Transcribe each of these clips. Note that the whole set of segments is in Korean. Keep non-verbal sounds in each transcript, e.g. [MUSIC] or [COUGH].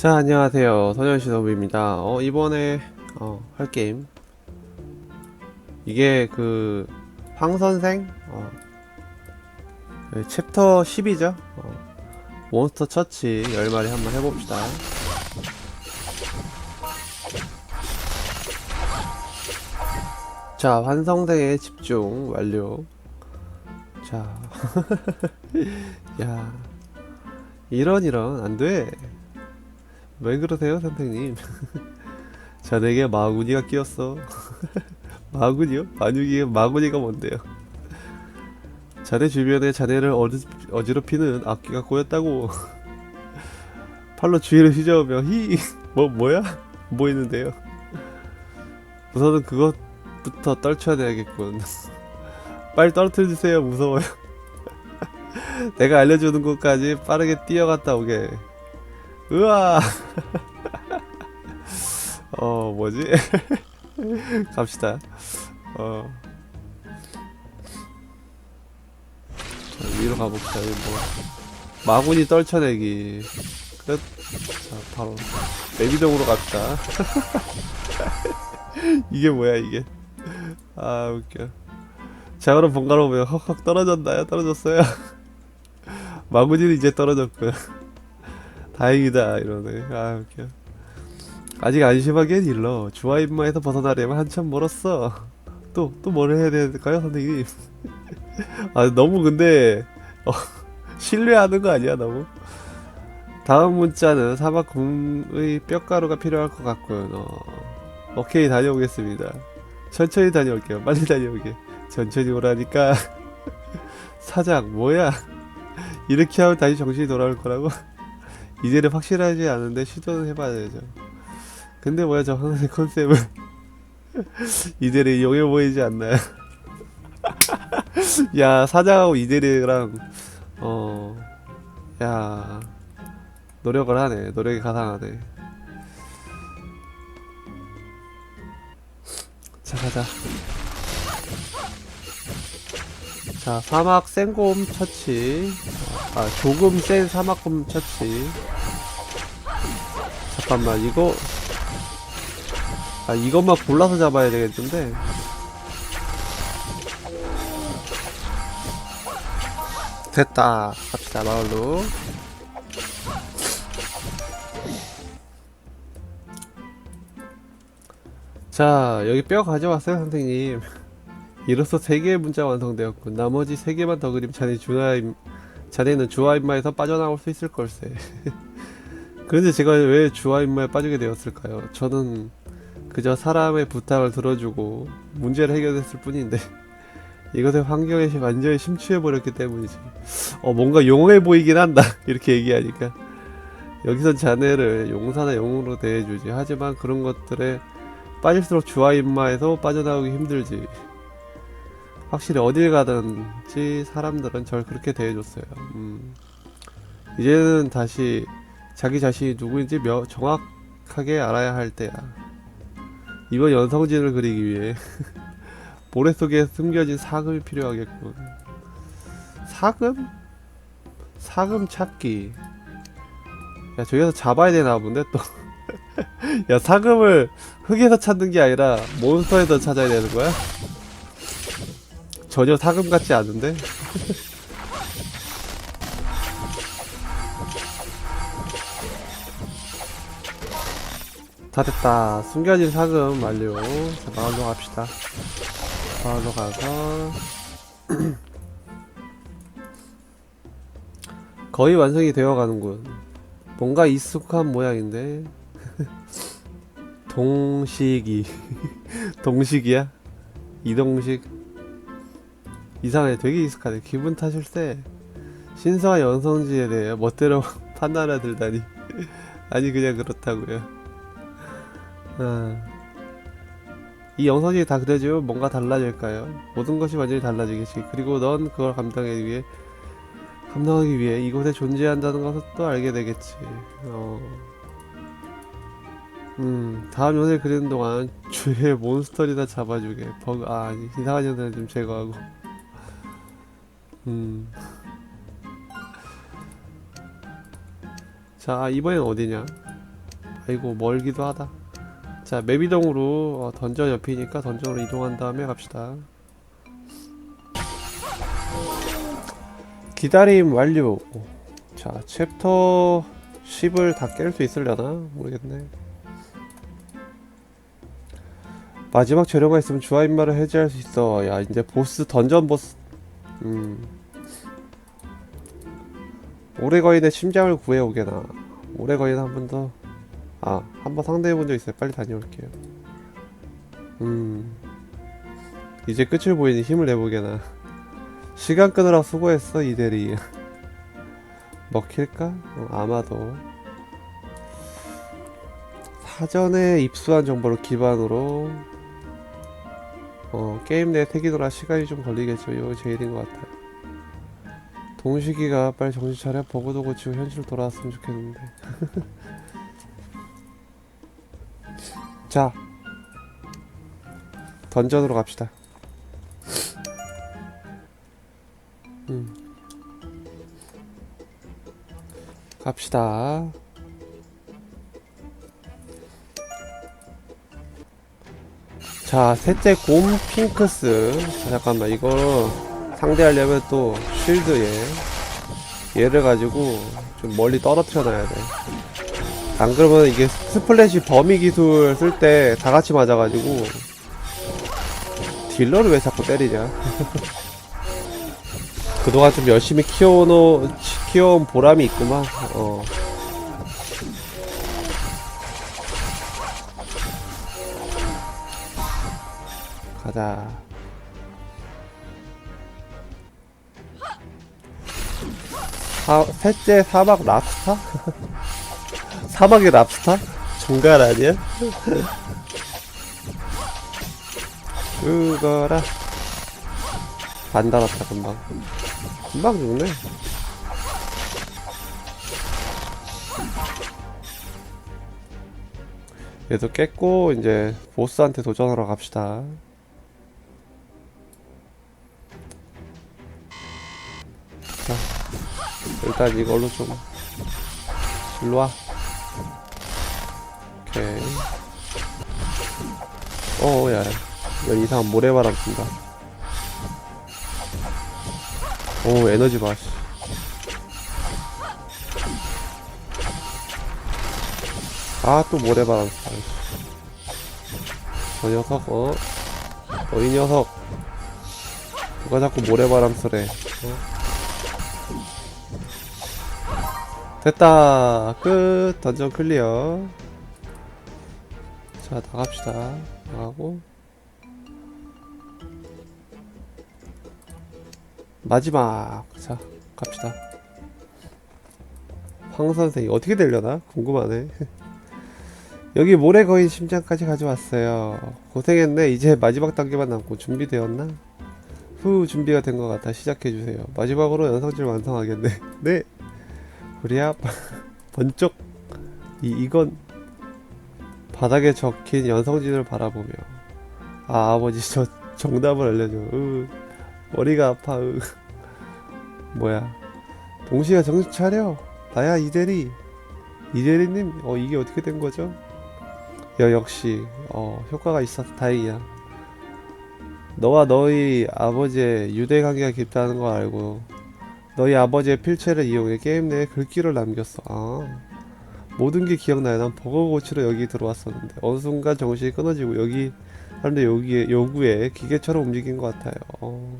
자 안녕하세요. 소년시노부입니다. 어 이번에 어, 할 게임. 이게 그 황선생? 어, 네, 챕터 10이죠? 어, 몬스터 처치 10마리 한번 해봅시다. 자 환성생에 집중 완료. 자 [LAUGHS] 야 이런 이런. 안돼 왜 그러세요, 선생님? [LAUGHS] 자네게 마구니가 끼었어. [LAUGHS] 마구니요? 마구니가 마구니가 뭔데요? 자네 주변에 자네를 어지, 어지 럽히는 악기가 꼬였다고. [LAUGHS] 팔로 주위를 휘저으며 히, 뭐 뭐야? 뭐 있는데요? 우선은 그것부터 떨쳐내야겠군. 빨리 떨어뜨려 주세요. 무서워요. 내가 알려주는 곳까지 빠르게 뛰어갔다 오게. 으아. [LAUGHS] 어 뭐지? [LAUGHS] 갑시다. 어. 자, 위로 가봅시다. 뭐 마구니 떨쳐내기. 끝. 자 바로 내비동으로 갑시다. [LAUGHS] 이게 뭐야 이게? 아 웃겨. 자 그럼 번갈아 보면 헉헉 떨어졌나요? 떨어졌어요. 마구니는 이제 떨어졌고요. 다행이다 이러네. 아 웃겨. 아직 안심하기엔 일러. 주화 임마에서 벗어나려면 한참 멀었어. 또 또 뭘 해야 될까요 선생님? [LAUGHS] 아 너무 근데 어, [LAUGHS] 신뢰하는 거 아니야 너무? 다음 문자는 사막곰의 뼈가루가 필요할 것 같군. 어, 오케이 다녀오겠습니다. 천천히 다녀올게요. 빨리 다녀오게. 천천히 오라니까. [LAUGHS] 사장 뭐야? 이렇게 하면 다시 정신이 돌아올 거라고 이제는 확실하지 않은데 시도는 해봐야 되죠. 근데 뭐야 저 하나의 컨셉은 [LAUGHS] 이대리 용해 보이지 않나요? [LAUGHS] 야 사장하고 이대리랑 어야 노력을 하네 노력이 가상하네. 자 가자. 자 사막 생곰 처치 아 조금 센 사막곰 처치 잠깐만 이거. 아 이것만 골라서 잡아야 되겠는데. 됐다. 갑시다 마을로. 자 여기 뼈 가져왔어요 선생님. 이로써 3개의 문자 완성되었군 나머지 3개만 더 그리면 자네 주화임 자네는 주화임마에서 빠져나올 수 있을 걸세. [LAUGHS] 그런데 제가 왜 주화임마에 빠지게 되었을까요? 저는 그저 사람의 부탁을 들어주고 문제를 해결했을 뿐인데 [LAUGHS] 이것의 환경에 완전히 심취해버렸기 때문이지. 어 뭔가 용해 보이긴 한다. [LAUGHS] 이렇게 얘기하니까. 여기선 자네를 용사나 영웅으로 대해주지. 하지만 그런 것들에 빠질수록 주화임마에서 빠져나오기 힘들지 확실히 어딜 가든지 사람들은 절 그렇게 대해줬어요. 음. 이제는 다시 자기 자신이 누구인지 명, 정확하게 알아야 할 때야. 이번 연성진을 그리기 위해 [LAUGHS] 모래 속에 숨겨진 사금이 필요하겠군. 사금? 사금 찾기. 야 저기서 잡아야 되나 본데 또. [LAUGHS] 야 사금을 흙에서 찾는 게 아니라 몬스터에서 찾아야 되는 거야? 전혀 사금 같지 않은데? 다 됐다. 숨겨진 사금 완료. 자, 마을로 갑시다. 마을로 가서. [CLEARS THROAT] 거의 완성이 되어 가는군. 뭔가 익숙한 모양인데. [LAUGHS] 동식이. [LAUGHS] 동식이야? 이동식? 이상해 되게 익숙하네. 기분 탓일세 신성한 연성지에 대해 멋대로 [LAUGHS] 판단을 들다니. [LAUGHS] 아니 그냥 그렇다고요. 아. 이 영상이 다 그려지면 뭔가 달라질까요? 모든 것이 완전히 달라지겠지. 그리고 넌 그걸 감당하기 위해 감당하기 위해 이곳에 존재한다는 것을 또 알게 되겠지. 어. 음 다음 연을 그리는 동안 주위의 몬스터리나 잡아주게. 버그 아 이상한 년들을 좀 제거하고 음. 자, 이번엔 어디냐? 아이고 멀기도 하다. 자 맵이동으로 어, 던전 옆이니까 던전으로 이동한 다음에 갑시다. 기다림 완료. 자 챕터 10을 다 깰 수 있으려나? 모르겠네. 마지막 재료가 있으면 주화 인마를 해제할 수 있어. 야 이제 보스 던전 보스 음 오래 거인의 심장을 구해오게나 오래 거인 한 번 더 아, 한 번 상대해 본 적 있어요. 빨리 다녀올게요. 음. 이제 끝을 보이니 힘을 내보게나. [LAUGHS] 시간 끄느라 수고했어, 이 대리. [LAUGHS] 먹힐까? 어, 아마도. 사전에 입수한 정보를 기반으로 어, 게임 내 태기노라 시간이 좀 걸리겠죠. 이거 제일인 것 같아요. 동식이가 빨리 정신 차려 버그도 고치고 현실 돌아왔으면 좋겠는데. [LAUGHS] 자 던전으로 갑시다 음. 갑시다 자 셋째 곰 핑크스. 자, 잠깐만 이거 상대하려면 또 쉴드 얘 얘를 가지고 좀 멀리 떨어뜨려 놔야 돼. 안 그러면 이게 스플래시 범위 기술 쓸 때 다 같이 맞아가지고 딜러를 왜 자꾸 때리냐? [LAUGHS] 그동안 좀 열심히 키워놓 키워온 보람이 있구만. 어 가자 사, 셋째 사막 랍스타? [LAUGHS] 사막의 랍스타? 정갈 아니야? 그거라 반 달았다 금방 금방 죽네 얘도 깼고 이제 보스한테 도전하러 갑시다 일단 이걸로 좀 일로와 오케이. 어, 야. 야, 이상한 모래바람 든다. 오, 에너지 봐, 씨. 아, 또 모래바람. 저 녀석, 어? 어, 이 녀석. 누가 자꾸 모래바람 쏘래. 어? 됐다. 끝. 던전 클리어. 자 나갑시다. 나가고. 마지막. 자 갑시다. 황 선생이 어떻게 되려나? 궁금하네. [LAUGHS] 여기 모래 거인 심장까지 가져왔어요. 고생했네. 이제 마지막 단계만 남고 준비되었나? 후 준비가 된 것 같아. 시작해주세요. 마지막으로 연성질 완성하겠네. [LAUGHS] 네 우리야 [LAUGHS] 번쩍 이, 이건 바닥에 적힌 연성진을 바라보며 아 아버지 저 정답을 알려줘. 으, 머리가 아파. 으. [LAUGHS] 뭐야? 동시가 정신 차려. 나야 이대리. 이대리님 어 이게 어떻게 된 거죠? 야 역시 어 효과가 있어서 다행이야. 너와 너희 아버지의 유대 관계가 깊다는 걸 알고 너희 아버지의 필체를 이용해 게임 내에 글귀를 남겼어 아 모든 게 기억나요. 난 버거 고치러 여기 들어왔었는데 어느 순간 정신이 끊어지고 여기 사람들 여기에 요구에 기계처럼 움직인 것 같아요. 어.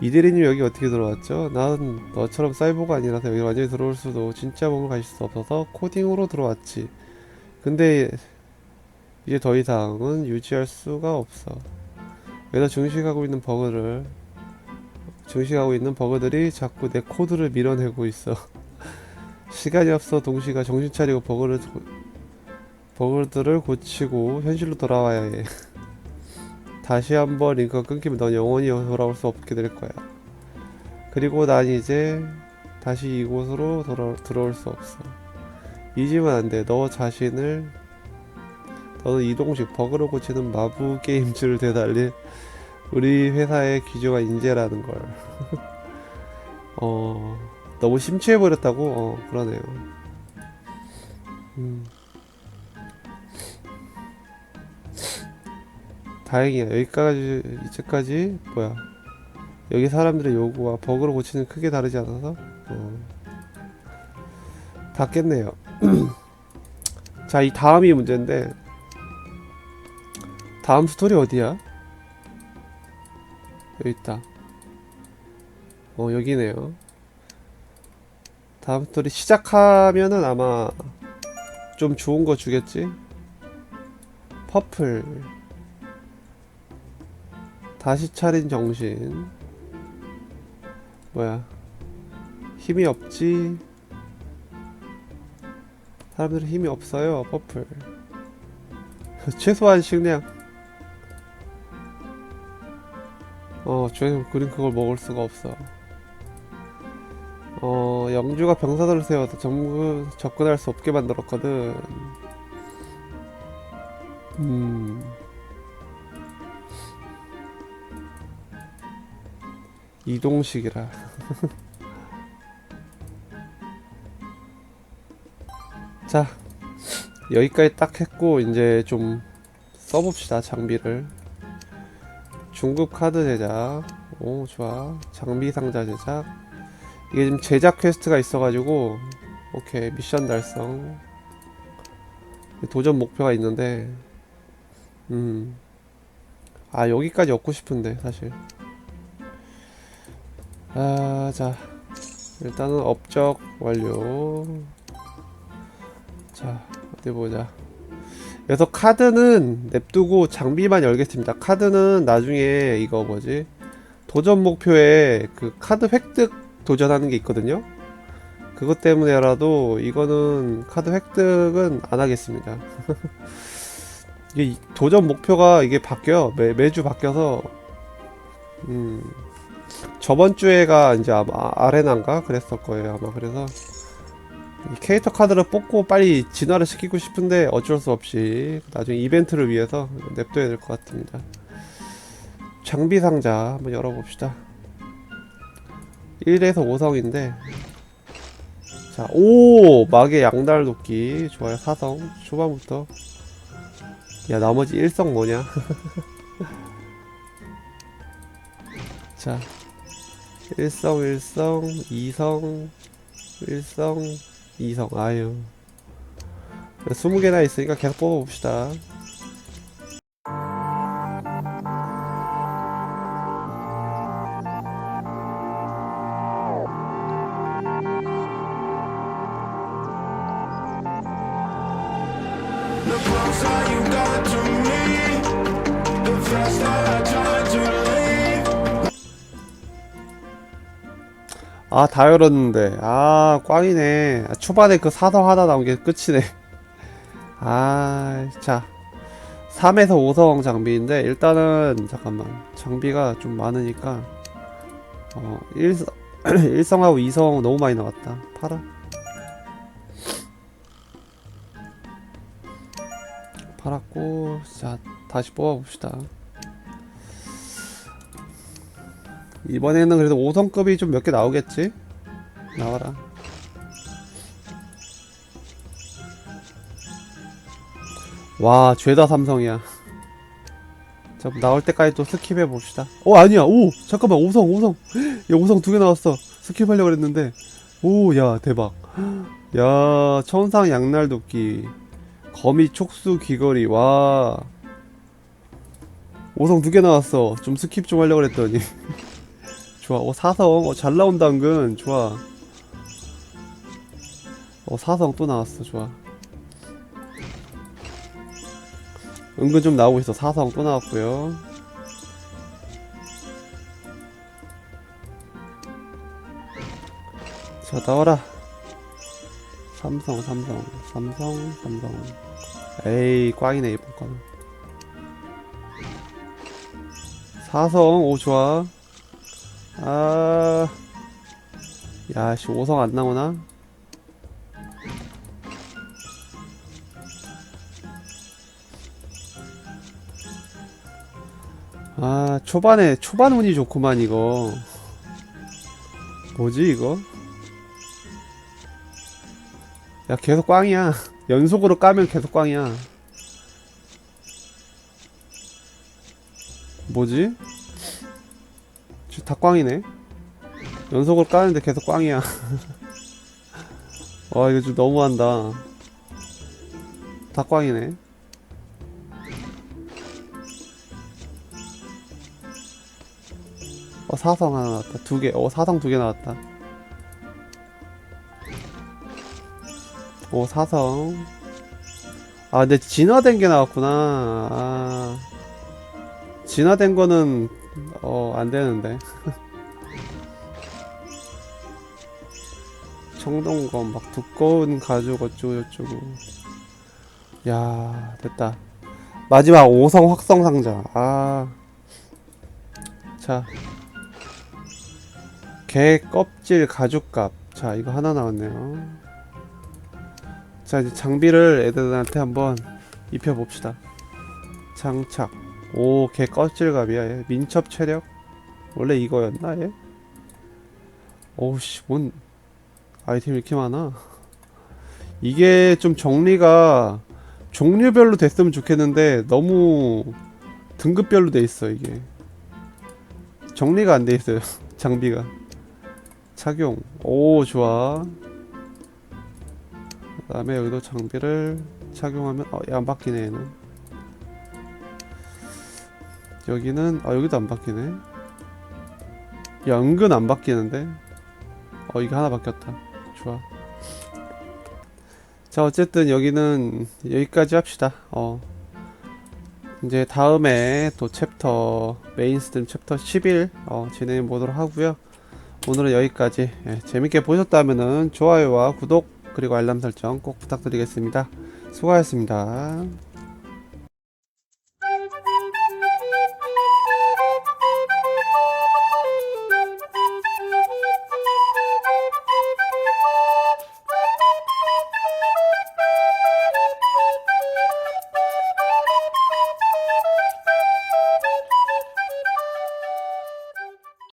이대리님 여기 어떻게 들어왔죠? 난 너처럼 사이버가 아니라서 여기 완전히 들어올 수도 진짜 몸을 가실 수 없어서 코딩으로 들어왔지. 근데 이제 더 이상은 유지할 수가 없어. 여기다 증식하고 있는 버그를 증식하고 있는 버그들이 자꾸 내 코드를 밀어내고 있어. [LAUGHS] 시간이 없어 동시가 정신 차리고 버그를 버그들을 고치고 현실로 돌아와야 해. [LAUGHS] 다시 한번 링크가 끊기면 넌 영원히 돌아올 수 없게 될 거야. 그리고 난 이제 다시 이곳으로 돌아, 들어올 수 없어. 잊으면 안 돼. 너 자신을 너는 이동식 버그를 고치는 마부 게임즈를 되달릴 우리 회사의 귀중한 인재라는 걸. [LAUGHS] 어. 너무 심취해버렸다고? 어, 그러네요. 음. 다행이야. 여기까지 이제까지 뭐야? 여기 사람들의 요구와 버그로 고치는 크게 다르지 않아서 어. 다 깼네요. [CLEARS THROAT] 자, 이 다음이 문제인데 다음 스토리 어디야? 여기 있다. 어, 여기네요. 다음 스토리 시작하면은 아마 좀 좋은 거 주겠지? 퍼플. 다시 차린 정신. 뭐야. 힘이 없지? 사람들은 힘이 없어요, 퍼플. [LAUGHS] 최소한 식량. 어, 저희는 그린 그걸 먹을 수가 없어. 어, 영주가 병사들을 세워서 전부 접근할 수 없게 만들었거든. 음. 이동식이라. [LAUGHS] 자, 여기까지 딱 했고, 이제 좀 써봅시다, 장비를. 중급 카드 제작. 오, 좋아. 장비 상자 제작. 이게 지금 제작 퀘스트가 있어가지고 오케이. 미션 달성. 도전 목표가 있는데 음 아 여기까지 얻고 싶은데 사실. 아 자. 일단은 업적 완료. 자 어디 보자 그래서 카드는 냅두고 장비만 열겠습니다. 카드는 나중에 이거 뭐지? 도전 목표에 그 카드 획득 도전하는 게 있거든요. 그것 때문에라도 이거는 카드 획득은 안 하겠습니다. [LAUGHS] 이게 도전 목표가 이게 바뀌어 매, 매주 바뀌어서. 음 저번 주에가 이제 아마 아레나인가 그랬을 거예요 아마. 그래서 이 캐릭터 카드를 뽑고 빨리 진화를 시키고 싶은데 어쩔 수 없이 나중에 이벤트를 위해서 냅둬야 될 것 같습니다. 장비 상자 한번 열어봅시다. 1에서 5성인데 자, 오! 막의 양달 도끼 좋아요, 사성 초반부터 야, 나머지 1성 뭐냐? [LAUGHS] 자 1성, 1성, 2성 1성, 2성 아유 20개나 있으니까 계속 뽑아봅시다 The closer you got to me, the faster I try to 아, 다 열었는데. 아, 꽝이네. 아, 초반에 그 사성 하나 나온 게 끝이네. [LAUGHS] 아, 자. 3에서 5성 장비인데, 일단은, 잠깐만. 장비가 좀 많으니까, 어, 1, 1성하고 2성 너무 많이 나왔다. 팔아. 팔았고, 자, 다시 뽑아봅시다. 이번에는 그래도 5성급이 좀 몇 개 나오겠지? 나와라. 와, 죄다 삼성이야. 자, 나올 때까지 또 스킵해 봅시다. 어, 아니야. 오, 잠깐만. 5성, 5성. 야, 5성 두 개 나왔어. 스킵하려고 그랬는데. 오, 야, 대박. 야, 천상 양날 도끼. 거미 촉수 귀걸이. 와. 5성 두 개 나왔어. 좀 스킵 좀 하려고 그랬더니. [LAUGHS] 좋아. 어, 사성. 어, 잘 나온다, 은근. 좋아. 어, 사성 또 나왔어. 좋아. 은근 좀 나오고 있어. 사성 또 나왔고요. 자, 나와라. 삼성, 삼성, 삼성, 삼성. 에이, 꽝이네, 이번 거는. 사성, 오, 좋아. 아, 야, 씨, 5성 안 나오나? 아, 초반에, 초반 운이 좋구만, 이거. 뭐지, 이거? 야 계속 꽝이야 [LAUGHS] 연속으로 까면 계속 꽝이야 뭐지? 저다 꽝이네. 연속으로 까는데 계속 꽝이야. [LAUGHS] 와 이거 좀 너무한다. 다 꽝이네. 어 사성 하나 나왔다. 두개어 사성 두 개 나왔다. 오 사성. 아 근데 진화된 게 나왔구나. 아. 진화된 거는 어 안 되는데. [LAUGHS] 청동검 막 두꺼운 가죽 어쩌고 저쩌고. 야 됐다. 마지막 오성 확성 상자. 아 자. 개 껍질 가죽갑 자 이거 하나 나왔네요. 자 이제 장비를 애들한테 한번 입혀봅시다. 장착 오 개 껍질갑이야 얘. 민첩 체력? 원래 이거였나 얘? 오우씨 뭔 아이템 이렇게 많아? 이게 좀 정리가 종류별로 됐으면 좋겠는데 너무 등급별로 돼 있어 이게. 정리가 안 돼 있어요 [LAUGHS] 장비가. 착용. 오 좋아. 그 다음에 여기도 장비를 착용하면 어, 얘안 바뀌네 얘는 여기는 아 여기도 안 바뀌네. 야 은근 안 바뀌는데? 어 이거 하나 바뀌었다. 좋아. 자 어쨌든 여기는 여기까지 합시다. 어. 이제 다음에 또 챕터 메인 스트림 챕터 11 어, 진행해 보도록 하고요. 오늘은 여기까지. 예, 재밌게 보셨다면은 좋아요와 구독 그리고 알람 설정 꼭 부탁드리겠습니다. 수고하셨습니다